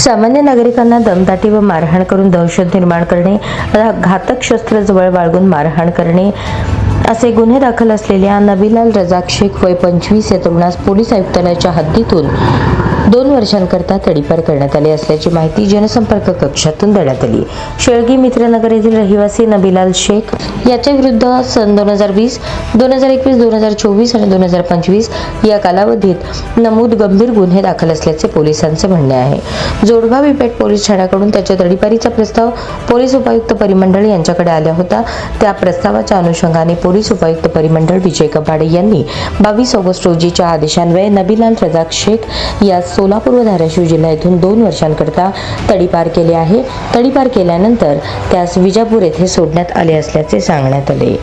सामान्य नागरिकांना दमदाटी व मारहाण करून दहशत निर्माण करणे घातक शस्त्र जवळ बाळगून मारहाण करणे असे गुन्हे दाखल असलेल्या नबीलाल रजाक शेख वय पंचवीस या तरुणास पोलीस आयुक्तालयाच्या हद्दीतून दोन वर्षांकरता तडीपार करण्यात आले असल्याची माहिती जनसंपर्क कक्षातून देण्यात आली. शेळगी मित्रनगर येथील रहिवासी नबीलाल शेख याच्या विरुद्ध सन दोन हजार वीस दोन हजार एकवीस दोन हजार चोवीस आणि दोन हजार पंचवीस या कालावधीत नमूद गंभीर गुन्हे दाखल असल्याचे पोलिसांचे म्हणणे आहे. जोडभा पेठ पोलीस ठाण्याकडून त्याच्या तडीपारीचा प्रस्ताव पोलीस उपायुक्त परिमंडळ यांच्याकडे आला होता. त्या प्रस्तावाच्या अनुषंगाने पोलीस उपायुक्त परिमंडळ विजय कपाडे यांनी बावीस ऑगस्ट रोजीच्या आदेशान्वये नबीलाल रजाक शेख या सोलापूर व धाराशिव जिल्हा येथून दोन वर्षांकरता तडीपार केले आहे. तडीपार केल्यानंतर त्यास विजापूर येथे सोडण्यात आले असल्याचे सांगण्यात आले.